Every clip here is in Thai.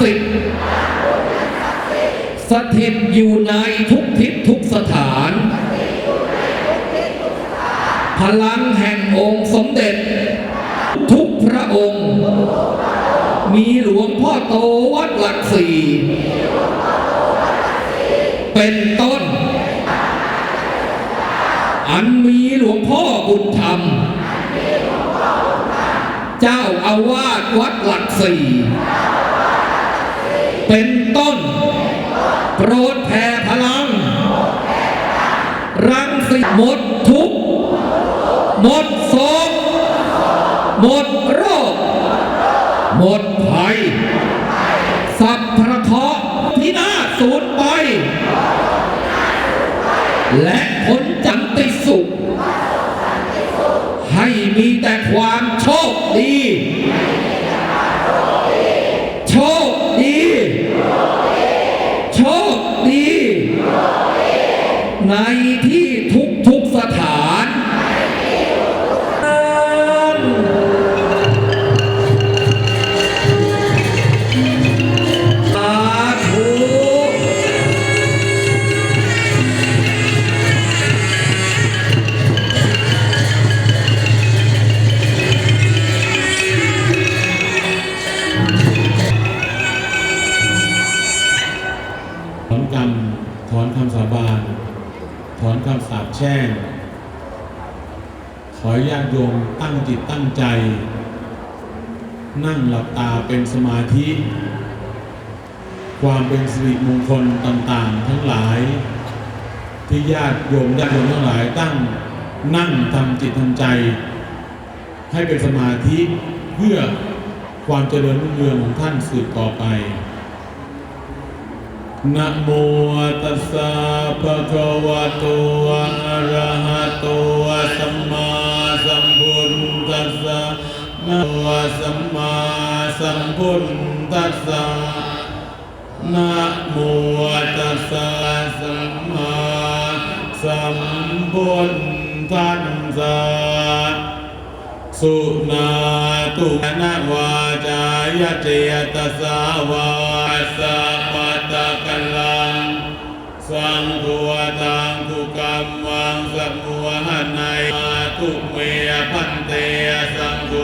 สิทธิ์สถิตอยู่ในทุกทิศทุกสถาน พลังแห่งองค์สมเด็จ ทุกพระองค์ มีหลวงพ่อโตวัดหลักสี่เป็นต้น อันมีหลวงพ่อบุญธรรม เจ้าอาวาสวัดหลักสี่ ต้น โปรดแผ่พลัง รังสิหมดทุก หมดโศกหมดโรค หมดภัย สัพพะเคราะห์พินาสูญไป และผลจันติสุข ให้มีแต่ความโชคดี ขอญาติโยมตั้งจิตตั้งใจ นั่งหลับตาเป็นสมาธิ ความเป็นสิริมงคลต่างๆ ทั้งหลาย ที่ญาติโยมญาติโยมทั้งหลายตั้งนั่งทำจิตทำใจ ให้เป็นสมาธิเพื่อความเจริญรุ่งเรืองของท่านสืบต่อไปนะโมตัสสะภะคะวะโตอะระหะโตสัมมา นะโมสัมมาสัมพุทธัสสะนะโมตัสสะสัมมาสัมพุทธัสสะสุนาตุนาวาจายเจยตสาวาสัพพะตะกัลลังสังฆวตังทุกรรมังสัมมุหนัยมาทุเมพันเตสังโฆ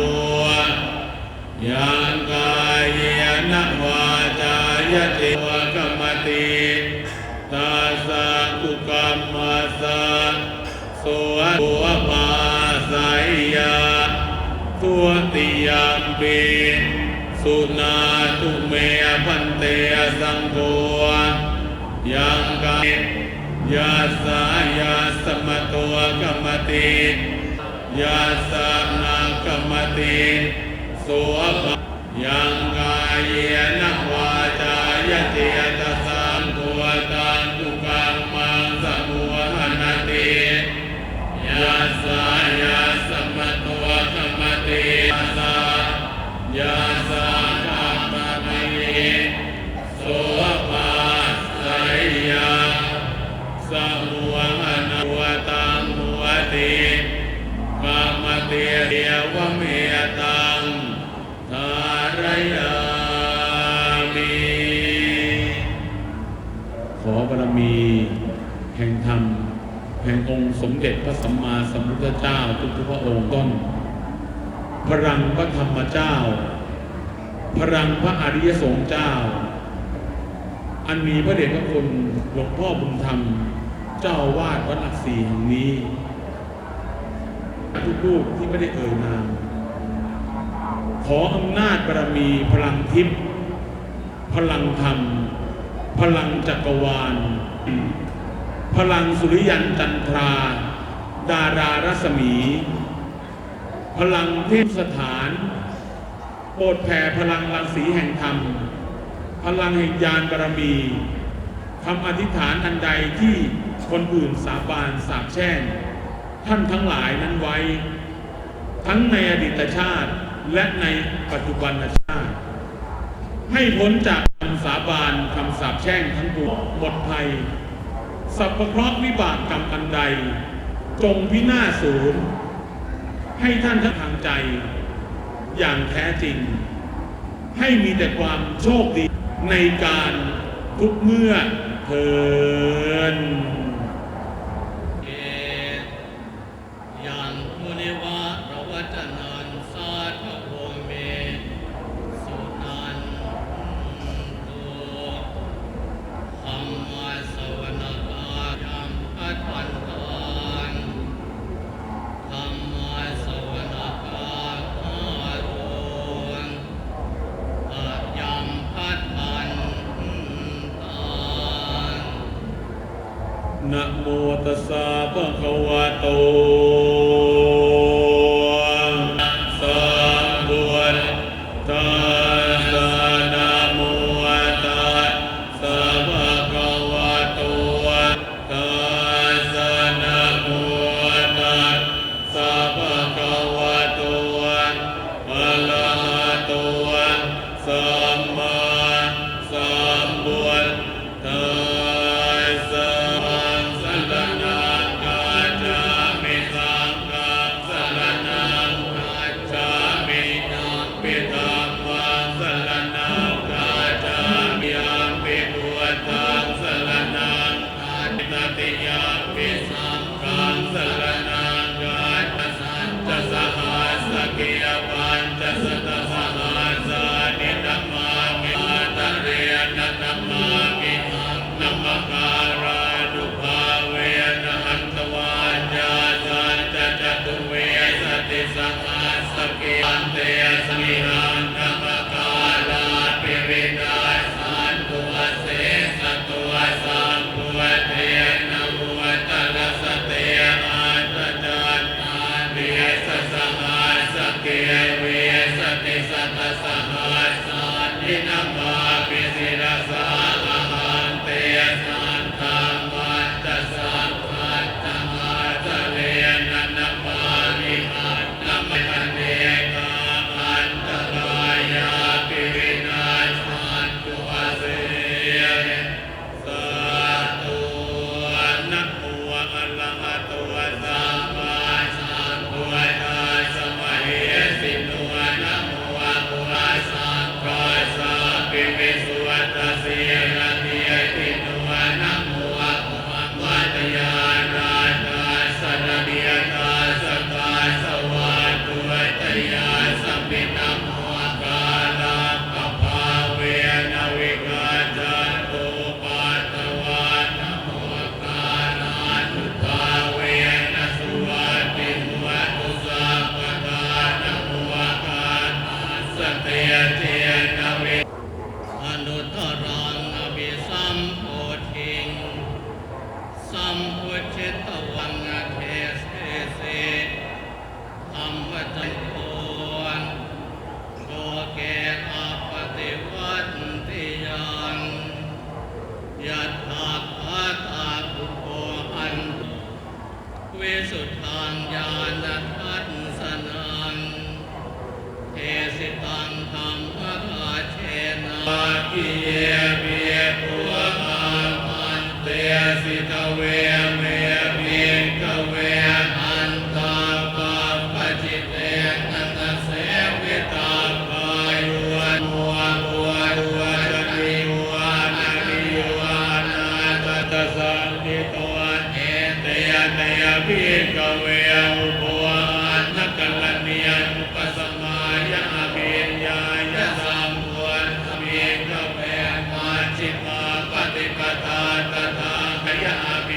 ยังกายยนวาจายเจวกรรมติตาสาทุกรรมสสะสวะบัวปาสายยาตัวติยามปีสุนาตุเมพันเตสังโฆยังกายยาสายาสมตัวกรรมติยาสานากรรมติ สวะปะยังกายนะวาจายเตย สมเด็จพระสัมมาสัมพุทธเจ้าทุกทุกพระองค์ต้น พลังพระธรรมเจ้า พลังพระอริยสงฆ์เจ้า อันมีพระเดชพระคุณหลวงพ่อบุญธรรม เจ้าอาวาดวัดหลักสี่แห่งนี้ทุกรูปที่ไม่ได้เอ่ยนามขออำนาจบารมีพลังทิพย์พลังธรรม พลังจักรวาล พลังสุริยันจันทรา ดารารัศมี พลังเทพสถาน โปรดแผ่พลังรังสีแห่งธรรม พลังแห่งญาณบารมีคำอธิษฐานอันใดที่คนอื่นสาบานสาบแช่งท่านทั้งหลายนั้นไว้ ทั้งในอดีตชาติและในปัจจุบันชาติ ให้พ้นจากคำสาบานคำสาปแช่งทั้งปวงหมดภัยสัพพะเคราะห์วิบากกรรมอันใด จงพินาศสูญให้ท่านทั้งทางใจ อย่างแท้จริง ให้มีแต่ความโชคดีในการทุกเมื่อเทิน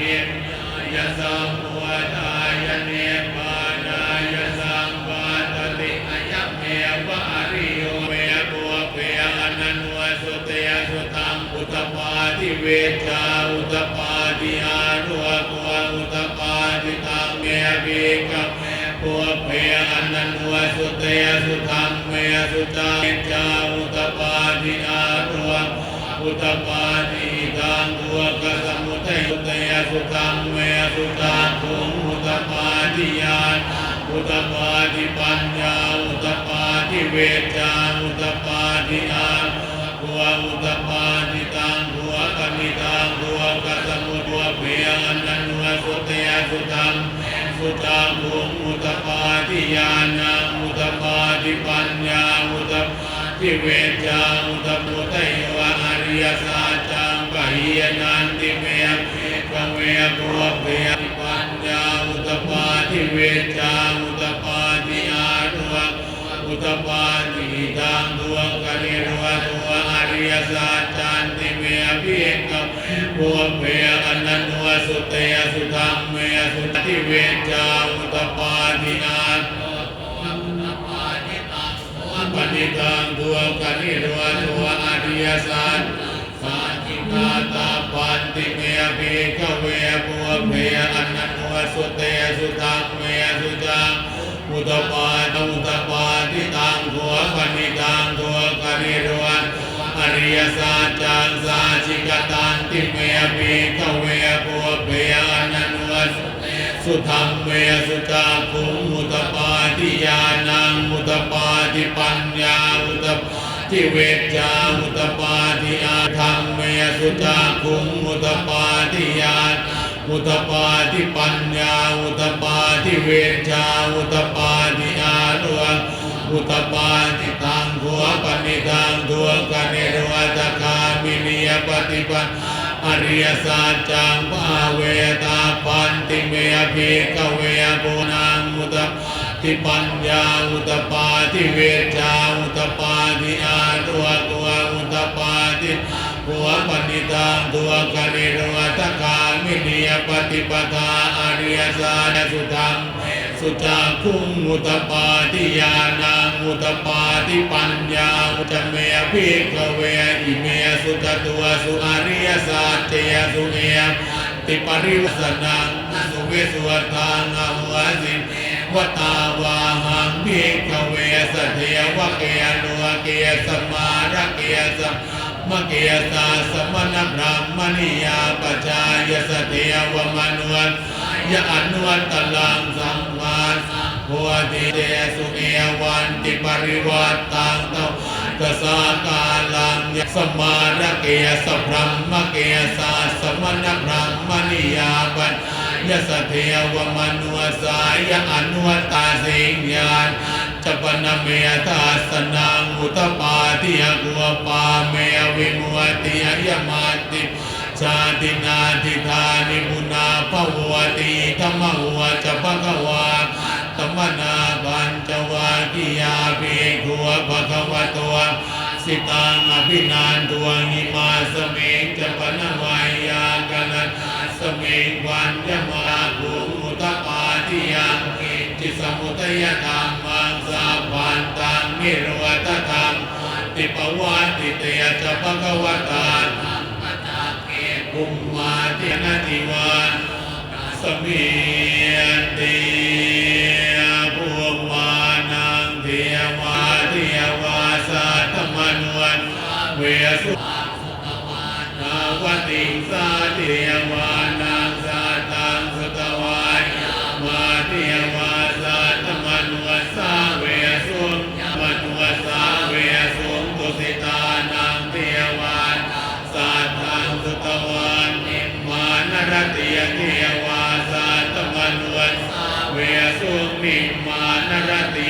นิยสัมปวตายเนปานายสัมปตติอายเมวะริโยเมบัวเปยอนันวสุเยสุตังุตปาทิเวชาอุตปาทิอานุวัวุตปาทิตังเมวิกัมเมบัวเปยอนันวสุเยสุตังเมสุตังเจาอุตปาทิอานุวัอุตปา สุตังเวสุตังทุงอุตปาทิยานอุตปาทิปัญญาอุตปาทิเวจาอุตปาทิอาหัวอุตปาทิตังหัวกนิตังหัวกัสมุหัวเพียงอันนันหัวสุตยาสุตังสุตังทุงอุตปาทิยานังอุตปาทิปัญญาอุตปาทิเวจาอุตปุตโยวะอริยสัจจังปะหิยนา กเวกุวเปยปัญญาอุตปาทิเวจังอุตปาทิอารุวะอุตปาทิตังตุวกริรวะตัวอริยสัจจันติเมภิเอกบัวเปยอนันวสุเตยสุธรรมเมสุทิเวจังอุตปาทิอาปณิตังตัวกริรวะตัวอริยสัจสาจิกาตา ปันติเมภิกขเวบัวเปยอนันวสุเตยสุธรรมเมสุจังอุตปาตอุตปาทิตังตัวปณิตังตัวกริรวะอริยสัจจังสาจิกตันติเมภิกขเวบัวเปยอนันวสุเตยสุธรรมเมสุจังคุมุตปาทิญาณังมุตปาทิปัญญาอุตปาทิเวจจามุตปาทิอา ธรรมเมสุจาคุงมุตปาทิยามุตปาทิปัญญามุตปาทิเวจจามุตปาทิอารุวมุตปาทิตังขัวปณิตังตัวกันิรวัตคามินิยปฏิปันอริยสัจจังภาเวตาปันติเมภิกเวปุนังมุตทิปัญญา อุตปาทิเวชา อุตปาทิอาตัวตัวอุต หัวปณิตังตัวกนิรวัตคามินิยปฏิปทาอริยสาสุธรรมสุจาคุงอุตปาทิญาณังอุตปาทิปัญญาอุตเมภิกขเวอิเมสุตตัวสุอริยสัจเจยสุเอยติปริวสนังสุเวสุวทานังวสินวตาวาหังพิกเวสเทวะเกยนุเกยสมาระเกยสมะเกยสาสมณพรหมณิยาปจายสเทวมนุวนยะอนุวัตลังสัมมาสัมโพธิเตสุเอวันติปริวัตตังเตกสากาลังยสมาระเกยสพรหมเกียสาสมณพรหมณิยาปจยสเทวมนุสายอนุวตาสิงญาณ จปนเมตาสนังอุตปาทิยกุวปาเมวิมุติยมาติชาตินาทิธานิบุนาภวติธรรมหัวจะปะกวาธรรมนาบัญจวากิยาภิกขุภะคะวะตัวสิตังอภินันทวงิมาสเมงจะปนวายากันสเมงวันยมาภูมุตปาทิยังจิสมุทยธรรม สาพันตังนิโรธธรรมติปวัติเตยจะภะคะวตาภูมิมาทินาทิวานสมียติภูมานังเทวาเทวาสัตมนวนเวสุตวานาวติงสาเทวา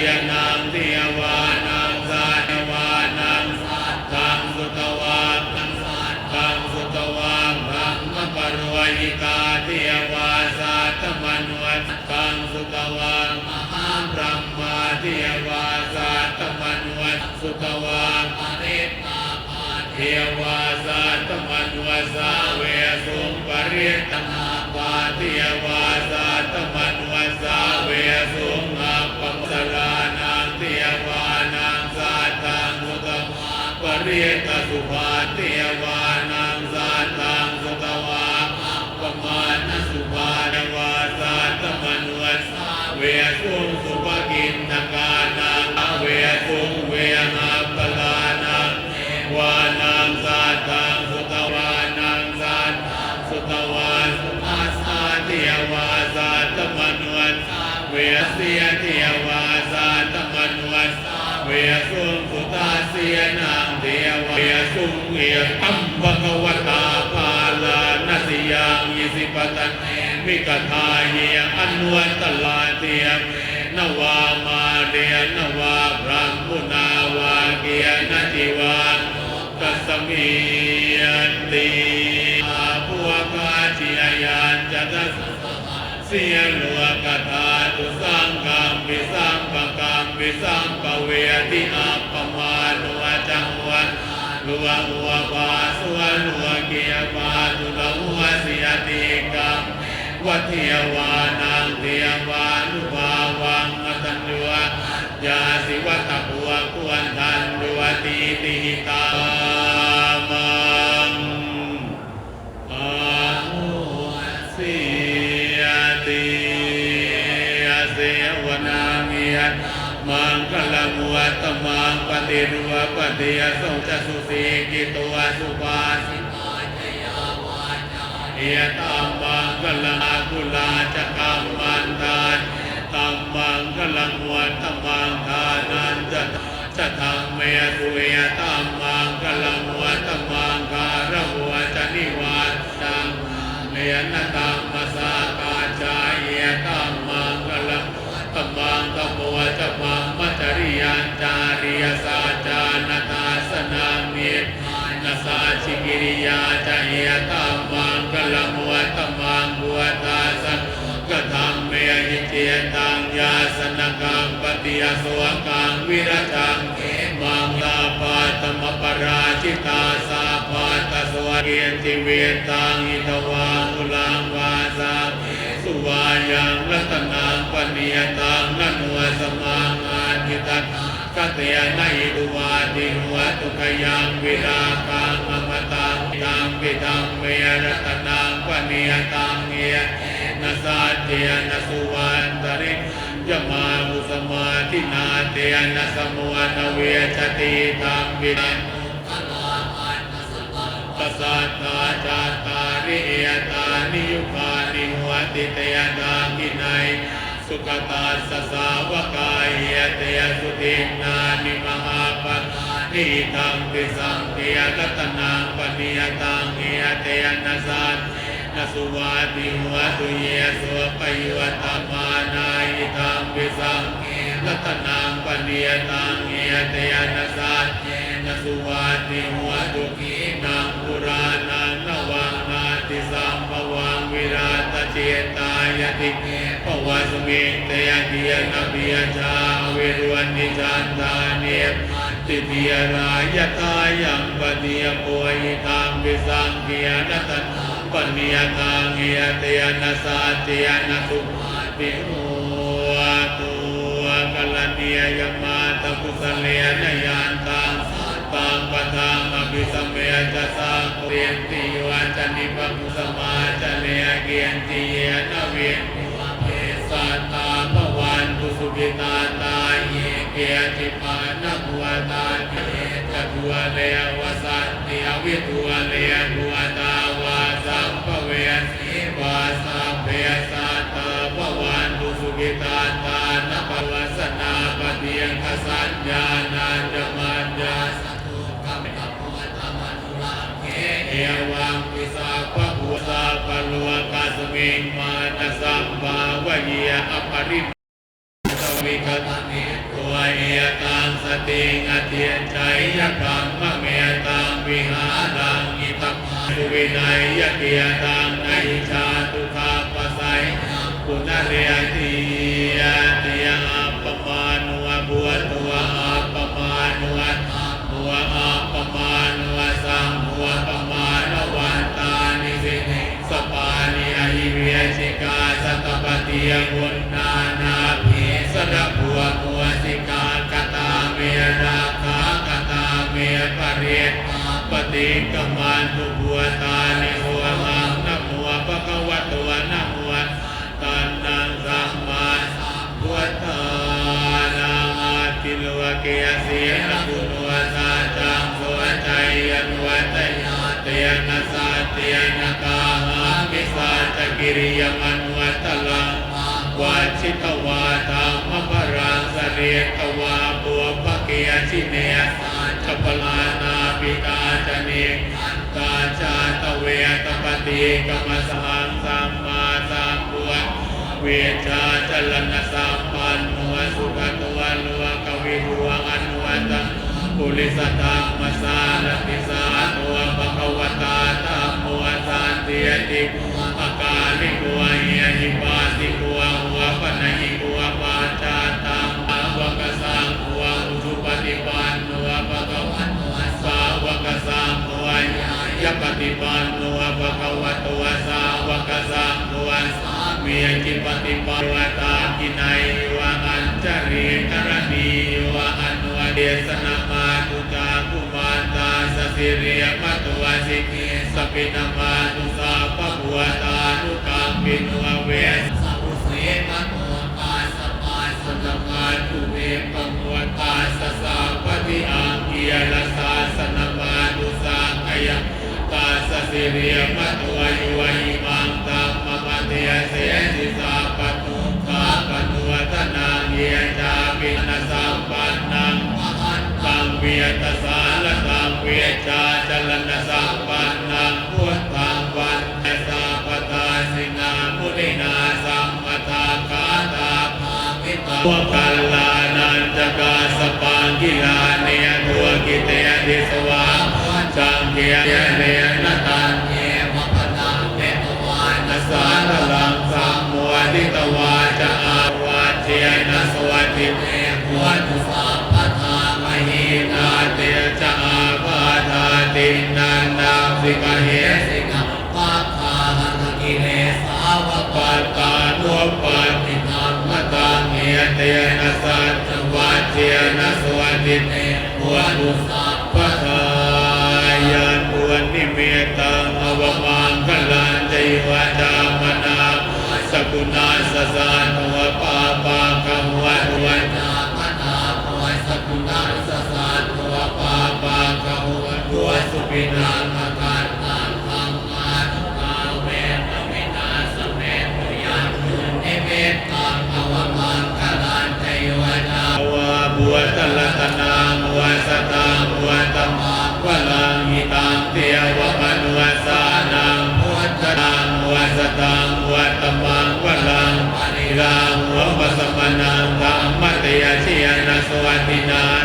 ยนังเทวานังสัตวานังสัตตังสุตวังสัตตังสุตวังธรรมปรวิกาเทวาสาตมนวนตังสุตวังมหาพรหมาเทวาสาตมนวสุตวังปริตาภาเทวาสาตมนวสาเวสุปริตนาภาเทวา ตสุภาเทวานังสาตังสุตวาปมาณสุภาเทวาสาตมนุสสาเวสุงสุภกินนกานังเวสุงเวหัปลานังวานังสาตังสุตวานังสาตังสุตวาสุภาสาเทวาสาตมนุสสาเวเสียเทวาสาตมนุสสาเวสุงสุตาเสียนังเท วาเวสุงเอียตัมภะวตาภาลานาสิยังยิสิปตันมิกทาเยอนุวัตลาเตียนนวามาเรียนวาพระมุนาวาเกียนจิวากัสมียันติอาภวกาจิยายานจัตสเสียหลวกถาตุสังกัมวิสังปะกัมวิสังปะเวทิอาปมาโน ลัวหัวปาสุวะลัวเกียปาตุละหัวเสียติกัมวัฏเทวานังเทียวานุภาวังอัตัญญัวยาสิวัตปัวควนทันดุวติติตา มวัตมังปฏิรุวปฏิยสงจสุสีกิตัวสุภาสิเอตัมมังคลังกุลาจกัมมันตานตัมมังคลังวัตมังทานันจะจะทำเมตุเอตัมมังคลังวัตมังการะหัวจะนิวัตตังเนนตัมมาสากาจายเอตัม ตัมมังตโมจมังมัจจริยันจาริยสาจานตาสนามินาสาชิกิริยาจะเอตัมมังคลังวัตมังบัวตาสังกธรรมเมหิเจตังยาสนกังปฏิยสวกังวิรจังมังลาปาตมปราชิตาสาปาตสวเกียนติเวตังอิทวามุลังวาสา วายังรัตนังปณิยตังนันวสมังาทิตังกตยนายดุวาติหัวตุกยังวิราคังอมตังตังปิตังเมรัตนังปณิยตังเยนาสเตียนสุวันตริยมามุสมาทินาเตียนสมุวนเวชติตัมวินันปัสสัตตาจาตาริยตานิยุคา นิหัวติเตยดากินัยสุขตาสสาวกายเตยสุตินานิมหาปัตนิตังติสังเตยรัตนังปณิยตังเอเตยนาสันนสุวาติหัวตุเยสุปยุวตมานายิตังวิสังรัตนังปณิยตังเอเตยนาสัจนสุวาติหัวตุกีนัง ตเจตายติปวัสมิเตยเดียนภิยชาเวรวันนิจันทาเนติเทียรายตายังปฏิยโปยิตังวิสังเกียนตันปัญญาทางเฮียเตียนะสาเตียนะสุปิโหตัวกัลเนียยมาตะกุสเลนยานตังตังปะทังอภิสมเมจะสัง เรียนติวัจนิปมุสมาจะเนเกียนติเยนเวียนเอสัตตาภวันตุสุขิตาตาเยเกียติปานะบัวตาเยจะทัวเลวสันติอวิทัวเลบัวตาวาสัมภเวสีวาสัพเพสัตตาภวันตุสุขิตาตานะปวัสนาปเทียงคสัญญานาจมัญญา วังปิสาภะพุสาปะลวกัสมิงมานะสัมภาวะเยอปริสวิกตังตัวเอตังสติงอเทียนใจยกัมมะเมตังวิหารังอิตัมสุวินัยยเกียตังในชาตุคาปไสยปุณเรียติยติยา ปฏิกมันตุบัวตานิหัวหังนะมัวปะกวะตัวนะมัวตันนังสัมมาพุทธานาอาติโลเกียเสียนะบุญวสาจังสวใจยันวัตยาเตียนะสาเตียนะกาหามิสาตกิริยมันวัตลังวาชิตวาธรรมปรังสเรตวาบัวปะเกียชิเนยสั ตปลานาปิตาจเนกาจาตเวตปฏิกรรมสังสัมมาสัมพุทเวชาจลนสัมปันโนสุขตัวลวกวิทวงอนุวัตังปุริสตังมสารติสาตัวปะกวตาตัมโมสานเตียติอากาลิกัวเยหิปาติกัวหัวปนหิกัวปาจาตังอวกสังหัวอุทุปติปัน วยปฏิปันโนภะคะวะตัวสาวกสังกัวเมีจิปฏิปันโนตากินัยวะอัญจริกรณีวะอันุวเดสนามาตุจาคุมานตาสสิเรียมัตวสิกิสปินามาตุสาปะบัวตานุกัมปินุเวสสัพุเพมโนกาสปาสสนมาตุเมปะมวตาสสาปฏิอังเกียรสา สิรียมัตวยุวิมังตัมมะปะเทเสสิสาปตุกาปนุวัตนาเยจาปินสัมปันนังสังเวียตสารสังเวียชาจลนสัมปันนังพุทธังวันเสาปทาสินามุนินาสัมมทาคาตาภาวิตาวกัลลานันจกาสปังกิลาเนียทัวกิเตยดิสวาจังเกียเนนตัน สารลังสัมมัวทิตวาจะอาวาเชียนสวัสดิเตหัวตุสัพพทามหินาเตจาปาทาตินันนาสิกเหเสสิกปาคาหันกิเลสาวปัตตานุปัตติธรรมตังเอเตนะสัจวัจเจนสวัสดิเตหัวตุสัพพทายานปวนนิเมตังอวมัง กุณาสสานัวปาปาคัมวัวันามนาปวยสกุณาสสานัวปาปาคหัวหัวสุปินาคการตามธรรมานุภาเวทวินาสเมตุยังนิเวศตังอวมังคลันเทวดาวาบัวตลตนามัวสตังมัวตมังวลังหิตังเตียวมนุวสานังมัวตตังมัวสตัง วัตมังวลังปริลังหัวปัสมนังธรรมตยเชียนาสวัสดินาน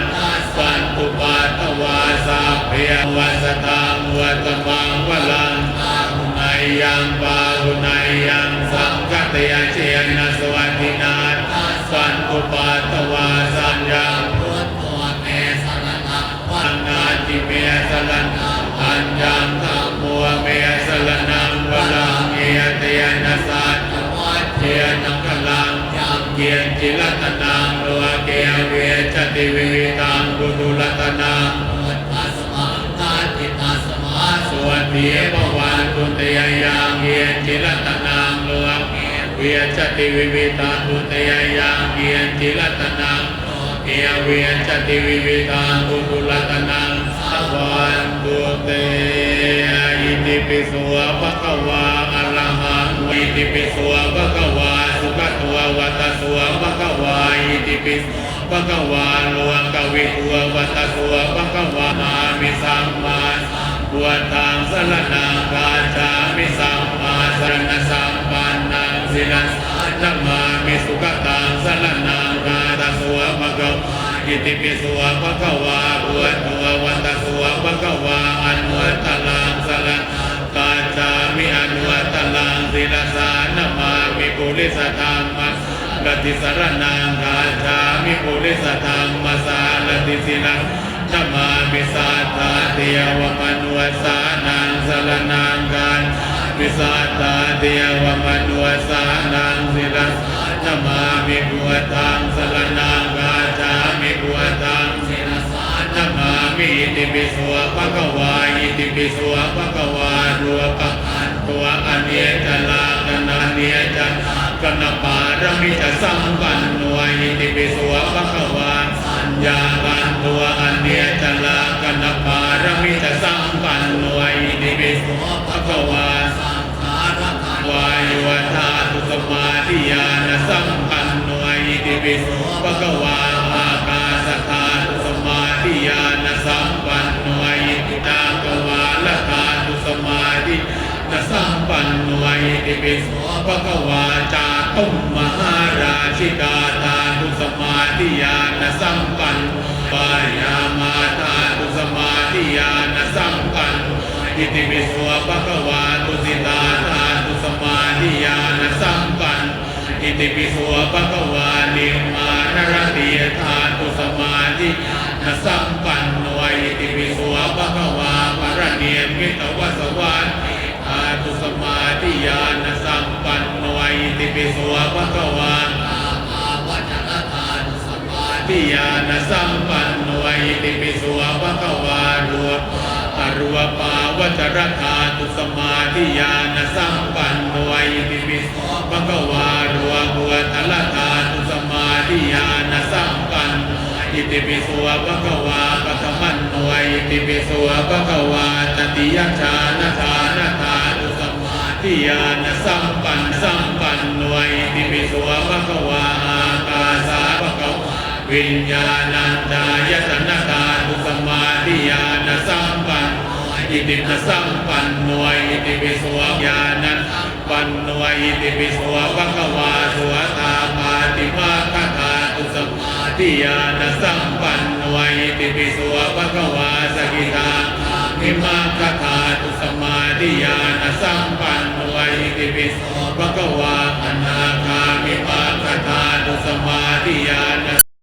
สันตุปาตวาสาเพยวาสตังมัตมังวลังอาหุนายยังปาหุนายยังสังกตยเชียนาสวัสดินานสันตุปาตวาสัญญาพุทโธเมสรณะวัอันนนาจิเมสลันอัญญังธรรมัวเมสลนังวลัง เอเตยนสัจวัดเทียนังกลังเกียรติรัตนังโลเกียเวจติวิวิตังบุตุรัตนังพุทธัสมังกาติตัสมาสวัสดีปวันตุเตยยังเกียรติรัตนังโลเกียเวจติวิวิตังตุเตยยังเกียรติรัตนังเอเวียนจติวิวิตาบุตุลตนังสัพวันตุเตอิติปิสวะภะคะวา ติปิสวะภะคะวาสุขตัววัตสวะภะคะวาอิติปิสภะคะวาโลกวิตัววัตสวะภะคะวานามิสัมมาสัมพุทธังสรณังกาจามิสัมมาสรณสัมปันนังสิลัสสะมามิสุขตังสรณังกาตสวะภะคะวาอิติปิสวะภะคะวาพุทโธวันตสวะภะคะวาอนุตตลัง ลังศิลสานามามิปุริสธรรมะกติสรนังกาจามิปุริสธรรมสารติสิลังนามามิสัทธาเทียวมนุสานังสรนังกามิสัทธาเทียวมนุสานังศิลังนามามิพุทธังสรนังกาจามิพุทธังเสนสารนามามิอิติปิสวะภะคะวาอิติปิสวะภะคะวารัวกะ ตัวอันเนจลากนาเนจะกนปารมิจะสัมปันโนอิติปิสวะภควาสัญญากันตัวอันเนจลากนปารมิจะสัมปันโนอิติปิสวะภควาสังขารวายุวธาตุสมาธิญาณสัมปันโนอิติปิสภะควาอากาสธาตุสมาธิญาณสัมปันโนอิติตากวาลธา ตุสมาธินสัมปันโนอิติติปิโสภะคะวาจาตุมมหาราชิกาตาตุสมาธิญาณสัมปันปายามาตาตุสมาธิญาณสัมปันอิติปิโสภะคะวาตุสิตาตาตุสมาธิญาณสัมปันอิติปิโสภะคะวานิมมานรติยธาตุสมาธิญาณสัมปันโนอิติปิโสภะคะวาปรเนียมิตวสวัสธา ตุสมาธิญาณสัมปันโนอิติปิโสภะคะวาทิยานะสัมปันโนอิติปิสวะภะคะวารัวอรัวปาวัจรธาตุสมาธิยานะสัมปันโนอิติปิสวะภะคะวารัวบัวทละธาตุสมาธิยานะสัมปันอิติปิสวะภะคะวาปะคะมันโนอิติปิสวะภะคะวาตติยชานะธานะธา ติยานสัมปันสัมปันโนอิติปิสวะภะคะวาอากาสาภะคะวาวิญญาณันตายตนะธาตุสมาธิญาณสัมปันอิติปสัมปันโนอิติปิสวะญาณัปันโนอิติปิสวะภะคะวาสวตาปาติมาคธาตุสมาธิญาณสัมปันโนอิติปิสวะภะคะวาสกิทา มิมาคธาตุสมาธิยาณสัมปันโนอิติปิสวะภะคะวาอนาคามิมาคธาตุสมาธิยาณ